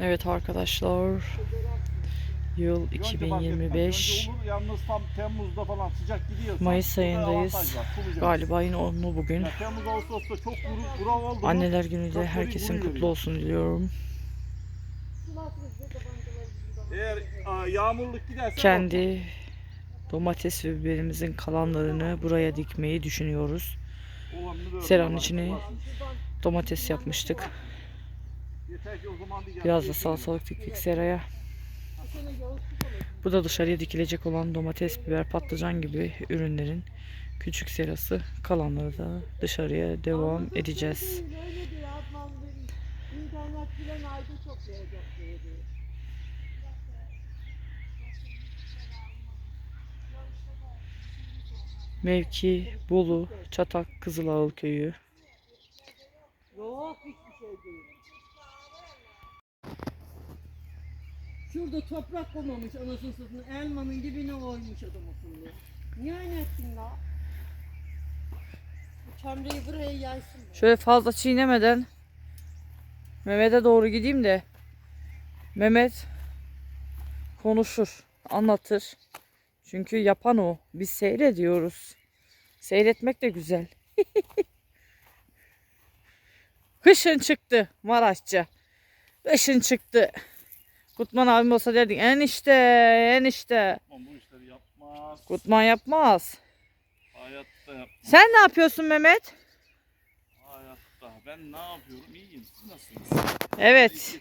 Evet arkadaşlar. Yıl Önce fark etmez. 2025. Önce olur, yalnız tam Temmuz'da falan sıcak gidiyor. Mayıs ayındayız. Galiba yine onlu bugün. Temmuz Ağustos'ta çok kurak oldu. Anneler günü de herkesin kutlu olsun diliyorum. Eğer yağmurluk giderse Kendi domates ve biberimizin kalanlarını buraya dikmeyi düşünüyoruz. Seranın içine domates yapmıştık. Biraz da salatalık diktik seraya. Bu da dışarıya dikilecek olan domates, biber, patlıcan gibi ürünlerin küçük serası. Kalanları da dışarıya devam edeceğiz. İnternet filan ayda çok verecek diye diyor. Mevki Bolu, Çatak, Kızılağıl köyü. Yok hiçbir şey değil. Şurada toprak koymamış anasını satın. Elmanın dibine koymuş adam akıllı. Niye ettin la? Bu çamrayı buraya yaysın. be. Şöyle fazla çiğnemeden Mehmet'e doğru gideyim de Mehmet konuşur, anlatır. Çünkü yapan o. Biz seyrediyoruz. Seyretmek de güzel. Kışın çıktı Maraşça. Kışın çıktı. Kutman abim olsa derdik enişte enişte. Yapmam, bu işleri yapmaz. Kutman yapmaz. Hayatta yapmaz. Sen ne yapıyorsun Mehmet? Hayatta. Ben ne yapıyorum? İyiyim. Siz nasılsınız? Evet.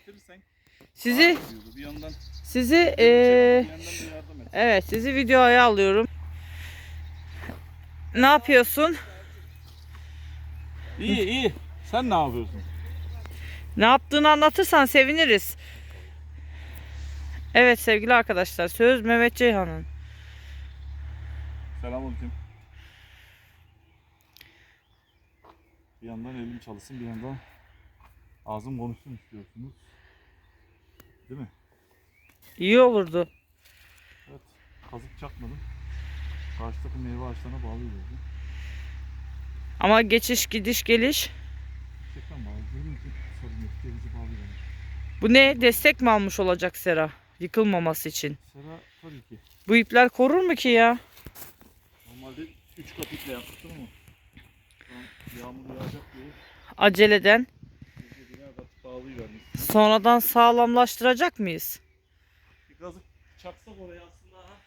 Sizi. Bir yandan sizi bir Evet sizi videoya alıyorum. Ne yapıyorsun? İyi iyi. Sen ne yapıyorsun? Ne yaptığını anlatırsan seviniriz. Evet sevgili arkadaşlar söz Mehmet Ceyhan'ın. Selamünaleyküm. Bir yandan elim çalışsın, bir yandan ağzım konuşsun istiyorsunuz. Değil mi? İyi olurdu. Kazık çakmadım. Karşıdaki meyve ağaçlarına bağlıyordum. Ama geçiş gidiş geliş. Gerçekten bağlı. Görüyor musun? Sorun yok. Denizi bağlıyordum. Bu ne? Destek mi almış olacak Sera? Yıkılmaması için. Sera tabii ki. Bu ipler korur mu ki ya? Normalde 3 kat iple yapmıştım ama yağmur yağacak diye Aceleden. Sonradan sağlamlaştıracak mıyız? Bir kazık çaksak oraya aslında ha.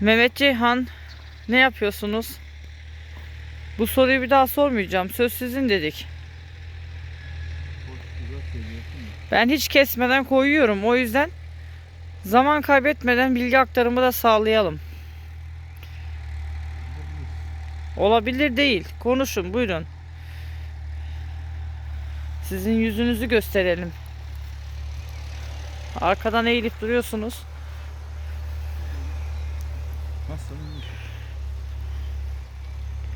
Mehmet Ceyhan ne yapıyorsunuz? Bu soruyu bir daha sormayacağım. Söz sizin dedik. Ben hiç kesmeden koyuyorum. O yüzden zaman kaybetmeden bilgi aktarımı da sağlayalım. Olabilir değil. Konuşun buyurun. Sizin yüzünüzü gösterelim. Arkadan eğilip duruyorsunuz. Nasıl?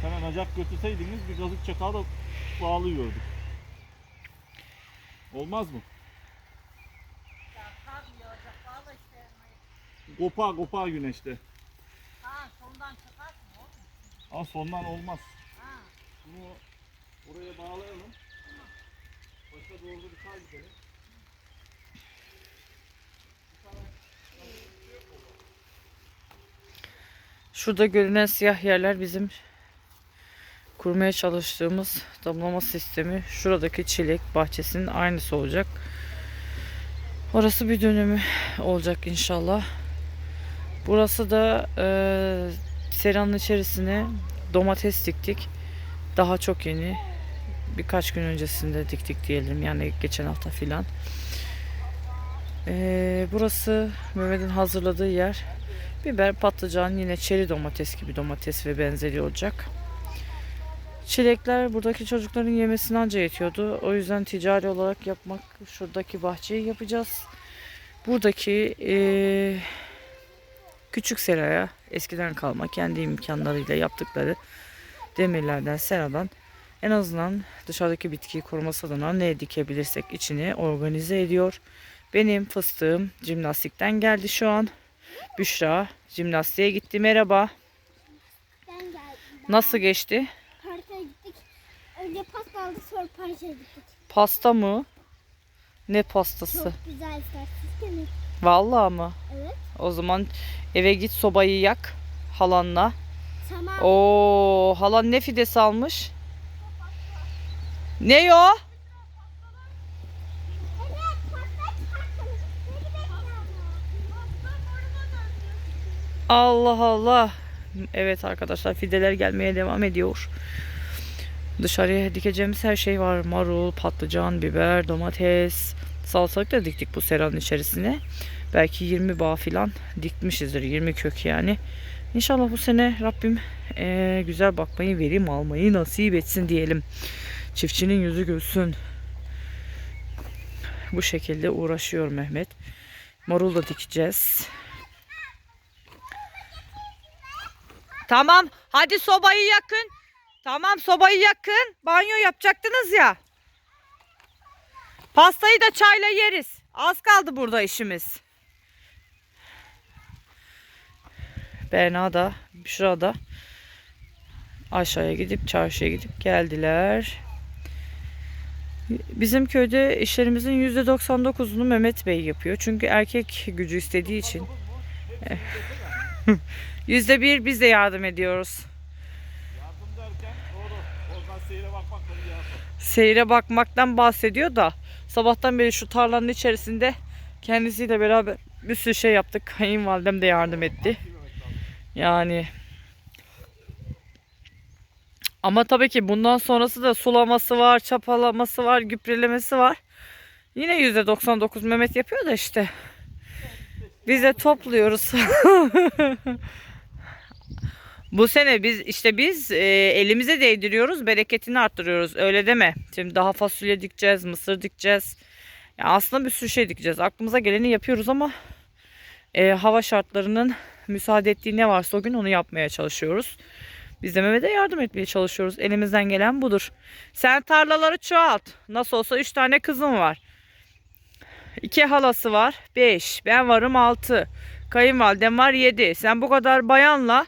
Hemen acak götürseydiniz bir kazık çakağı da bağlıyorduk. Olmaz mı? Kopa kopa güneşte. Ha sondan çıkar mı oğlum? Ama sondan olmaz. Ha. Bunu oraya bağlayalım. Başa doğru bir kay gidelim. Şurada görünen siyah yerler bizim kurmaya çalıştığımız damlama sistemi. Şuradaki çilek bahçesinin aynısı olacak. Orası bir dönümü olacak inşallah. Burası da e, seranın içerisine domates diktik. Daha çok yeni. Birkaç gün öncesinde diktik diyelim. Yani geçen hafta filan. E, burası Mehmet'in hazırladığı yer. Biber, patlıcan, yine çeri domates gibi domates ve benzeri olacak. Çilekler buradaki çocukların yemesine anca yetiyordu. O yüzden ticari olarak yapmak şuradaki bahçeyi yapacağız. Buradaki eee, küçük seraya eskiden kalma kendi imkanlarıyla yaptıkları demirlerden seradan En azından dışarıdaki bitkiyi koruması adına ne dikebilirsek içini organize ediyor. Benim fıstığım jimnastikten geldi şu an. Büşra jimnastiğe gitti. Merhaba. Ben geldim. Nasıl geçti? Parka gittik. Önce pasta aldık sonra parka gittik. Pasta mı? Ne pastası? Çok güzel istersiz mi? Vallahi mı? Evet. O zaman eve git sobayı yak halanla. Tamam. Oo, halan ne fidesi almış? Ne o? Evet pasta çıkartalım. Beni bekle Allah Allah. Evet arkadaşlar fideler gelmeye devam ediyor. Dışarıya dikeceğimiz her şey var. Marul, patlıcan, biber, domates. Salatalık da diktik bu seranın içerisine. Belki 20 bağ filan dikmişizdir. 20 kök yani. İnşallah bu sene Rabbim eee, güzel bakmayı, verim almayı nasip etsin diyelim. Çiftçinin yüzü gülsün. Bu şekilde uğraşıyor Mehmet. Marul da dikeceğiz. Tamam. Hadi sobayı yakın. Tamam sobayı yakın. Banyo yapacaktınız ya. Pastayı da çayla yeriz. Az kaldı burada işimiz. Berna da, Büşra da aşağıya gidip çarşıya gidip geldiler. Bizim köyde işlerimizin %99'unu Mehmet Bey yapıyor. Çünkü erkek gücü istediği için. Yüzde bir biz de yardım ediyoruz. Yardım derken doğru. Oradan seyre bakmak yardım. Seyre bakmaktan bahsediyor da sabahtan beri şu tarlanın içerisinde kendisiyle beraber bir sürü şey yaptık. Kayınvalidem de yardım etti. Yani ama tabii ki bundan sonrası da sulaması var, çapalaması var, gübrelemesi var. Yine %99 Mehmet yapıyor da işte. Biz de topluyoruz. Bu sene biz işte biz e, elimize değdiriyoruz, bereketini arttırıyoruz. Öyle deme. Şimdi daha fasulye dikeceğiz, mısır dikeceğiz. Ya aslında bir sürü şey dikeceğiz. Aklımıza geleni yapıyoruz ama e, hava şartlarının müsaade ettiği ne varsa o gün onu yapmaya çalışıyoruz. Biz de Mehmet'e yardım etmeye çalışıyoruz. Elimizden gelen budur. Sen tarlaları çoğalt. Nasıl olsa 3 tane kızım var. 2 halası var. 5. Ben varım 6. Kayınvalidem var 7. Sen bu kadar bayanla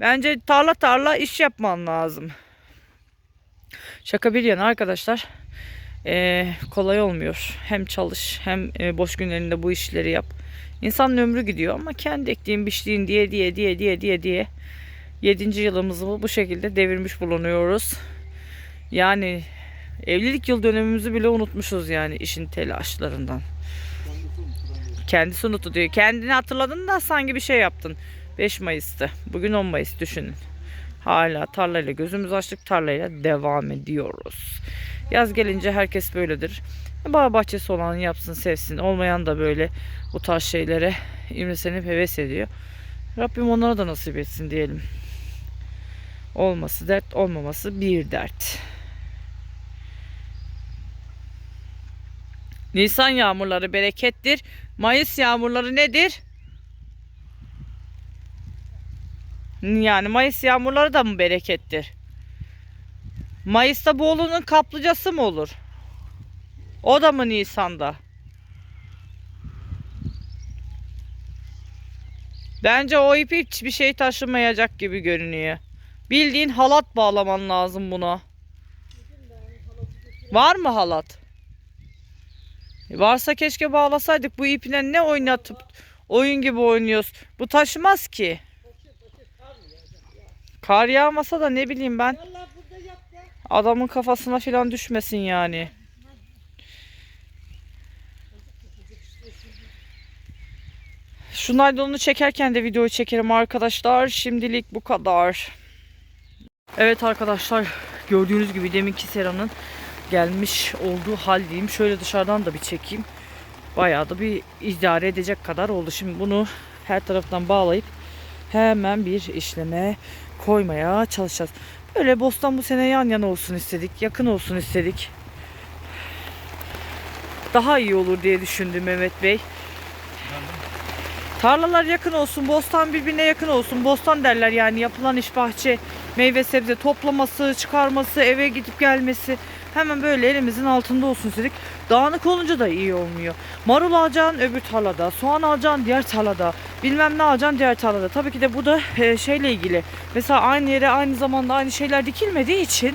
bence tarla tarla iş yapman lazım. Şaka bir yana arkadaşlar. Ee, kolay olmuyor. Hem çalış hem e, boş günlerinde bu işleri yap. İnsanın ömrü gidiyor ama kendi ektiğin biçtiğin diye diye diye diye diye diye 7. yılımızı bu şekilde devirmiş bulunuyoruz. Yani evlilik yıl dönümümüzü bile unutmuşuz yani işin telaşlarından. Kendisi unuttu diyor. Kendini hatırladın da sanki bir şey yaptın. 5 Mayıs'tı. Bugün 10 Mayıs düşünün. Hala tarlayla gözümüz açtık tarlayla devam ediyoruz. Yaz gelince herkes böyledir. Bağ bahçesi olan yapsın sevsin. Olmayan da böyle bu tarz şeylere imresenip heves ediyor. Rabbim onlara da nasip etsin diyelim. Olması dert, olmaması bir dert. Nisan yağmurları berekettir. Mayıs yağmurları nedir? Yani Mayıs yağmurları da mı berekettir? Mayıs'ta Bolu'nun kaplıcası mı olur? O da mı Nisan'da? Bence o ip hiçbir şey taşımayacak gibi görünüyor. Bildiğin halat bağlaman lazım buna. Var mı halat? E, Varsa keşke bağlasaydık. Bu iple ne oynatıp oyun gibi oynuyoruz. Bu taşımaz ki. Kar yağmasa da ne bileyim ben. Adamın kafasına filan düşmesin yani. Şu naylonu çekerken de videoyu çekerim arkadaşlar. Şimdilik bu kadar. Evet arkadaşlar gördüğünüz gibi deminki seranın gelmiş olduğu hal diyeyim. Şöyle dışarıdan da bir çekeyim. Bayağı da bir idare edecek kadar oldu. Şimdi bunu her taraftan bağlayıp hemen bir işleme koymaya çalışacağız. Böyle bostan bu sene yan yana olsun istedik. Yakın olsun istedik. Daha iyi olur diye düşündü Mehmet Bey. Tarlalar yakın olsun, bostan birbirine yakın olsun. Bostan derler yani yapılan iş bahçe meyve sebze toplaması, çıkarması, eve gidip gelmesi hemen böyle elimizin altında olsun istedik. Dağınık olunca da iyi olmuyor. Marul alacaksın öbür tarlada, soğan alacaksın diğer tarlada, bilmem ne alacaksın diğer tarlada. Tabii ki de bu da e, şeyle ilgili. Mesela aynı yere aynı zamanda aynı şeyler dikilmediği için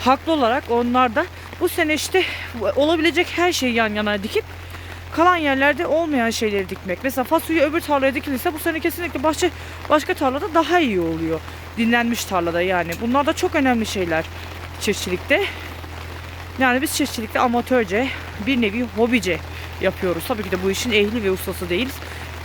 haklı olarak onlar da bu sene işte olabilecek her şeyi yan yana dikip kalan yerlerde olmayan şeyleri dikmek. Mesela fasulye öbür tarlaya dikilirse bu sene kesinlikle bahçe başka tarlada daha iyi oluyor. Dinlenmiş tarlada yani. Bunlar da çok önemli şeyler çiftçilikte. Yani biz çiftçilikte amatörce bir nevi hobice yapıyoruz. Tabii ki de bu işin ehli ve ustası değiliz.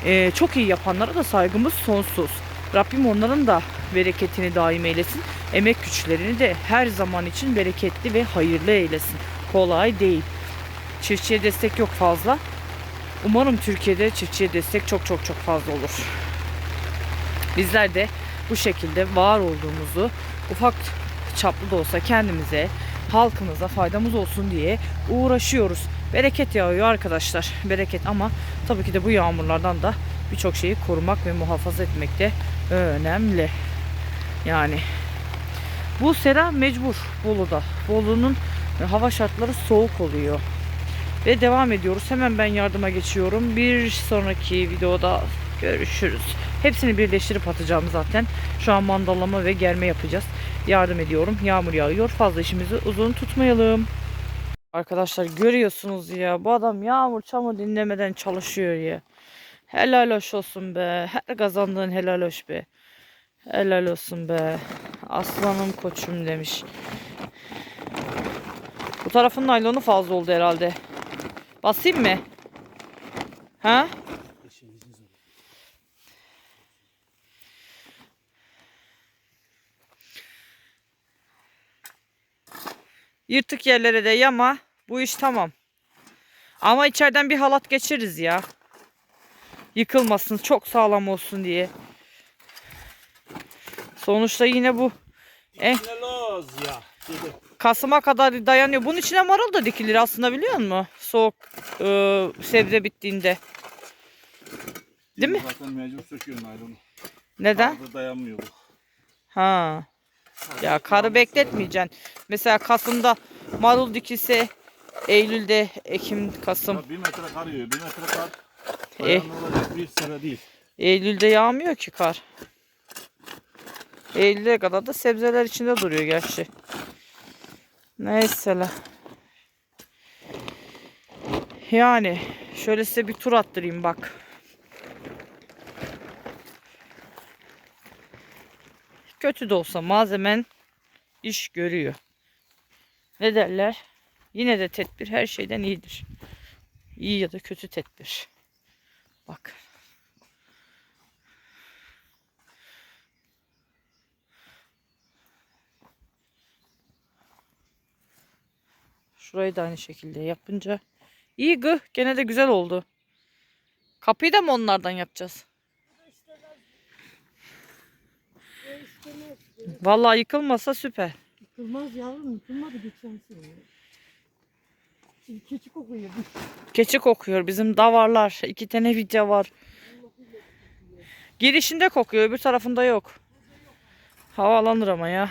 Ee, çok iyi yapanlara da saygımız sonsuz. Rabbim onların da bereketini daim eylesin. Emek güçlerini de her zaman için bereketli ve hayırlı eylesin. Kolay değil. Çiftçiye destek yok fazla. Umarım Türkiye'de çiftçiye destek çok çok çok fazla olur. Bizler de bu şekilde var olduğumuzu ufak çaplı da olsa kendimize, halkımıza faydamız olsun diye uğraşıyoruz. Bereket yağıyor arkadaşlar. Bereket ama tabii ki de bu yağmurlardan da birçok şeyi korumak ve muhafaza etmek de önemli. Yani bu sera mecbur Bolu'da. Bolu'nun hava şartları soğuk oluyor. Ve devam ediyoruz. Hemen ben yardıma geçiyorum. Bir sonraki videoda görüşürüz. Hepsini birleştirip atacağım zaten. Şu an mandallama ve germe yapacağız. Yardım ediyorum. Yağmur yağıyor. Fazla işimizi uzun tutmayalım. Arkadaşlar görüyorsunuz ya. Bu adam yağmur çamur dinlemeden çalışıyor ya. Helal hoş olsun be. Her kazandığın helal hoş be. Helal olsun be. Aslanım koçum demiş. Bu tarafın naylonu fazla oldu herhalde. Basayım mı? Ha? Yırtık yerlere de yama. Bu iş tamam. Ama içeriden bir halat geçiririz ya. Yıkılmasın. Çok sağlam olsun diye. Sonuçta yine bu Eh. Kasım'a kadar dayanıyor. Bunun içine marul da dikilir aslında biliyor musun? Soğuk e, sebze bittiğinde. Değil mi? Zaten mecbur söküyor naylonu. Neden? Karda dayanmıyor bu. Ha. Ya karı bekletmeyeceksin. Mesela Kasım'da marul dikilse Eylül'de Ekim, Kasım. Ya bir metre kar yağıyor. Bir metre kar dayanılacak bir sera değil. Eylül'de yağmıyor ki kar. Eylül'e kadar da sebzeler içinde duruyor gerçi. Neyse la. Yani şöyle size bir tur attırayım bak. Kötü de olsa malzemen iş görüyor. Ne derler? Yine de tedbir her şeyden iyidir. İyi ya da kötü tedbir. Bak. Şurayı da aynı şekilde yapınca. iyi gı. Gene de güzel oldu. Kapıyı da mı onlardan yapacağız? Vallahi yıkılmasa süper. Yıkılmaz yavrum yıkılmadı geçen sene. Şimdi keçi kokuyor. Keçi kokuyor. Bizim davarlar. iki tane vidya var. Girişinde kokuyor. Öbür tarafında yok. Havalanır ama ya.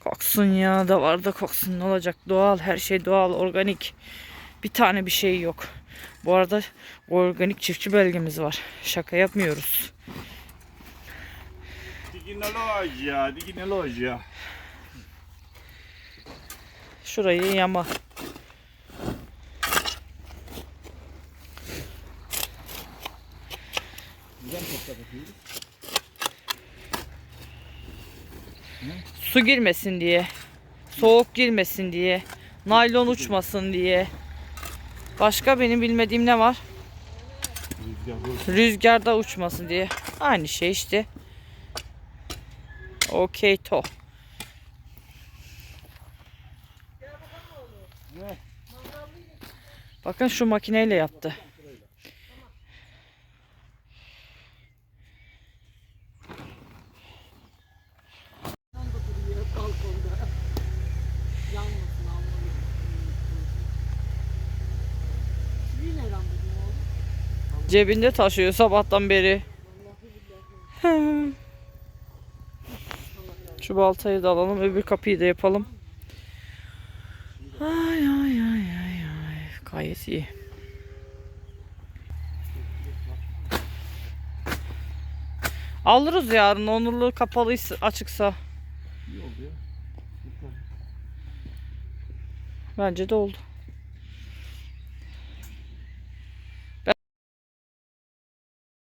Koksun ya. Davarda koksun. Ne olacak? Doğal. Her şey doğal. Organik. Bir tane bir şey yok. Bu arada organik çiftçi belgemiz var. Şaka yapmıyoruz. Digi neloz ya. Digi neloz ya. Şurayı yama. Su girmesin diye. Soğuk girmesin diye. Naylon uçmasın diye. Başka benim bilmediğim ne var? Rüzgarda uçmasın diye. Aynı şey işte. Okey to. Bakın şu makineyle yaptı. Cebinde taşıyor sabahtan beri. Şu baltayı da alalım. Öbür kapıyı da yapalım. Ay ay ay ay ay. Gayet iyi. Alırız yarın. Onurlu kapalıysa açıksa. İyi oldu ya. Bence de oldu.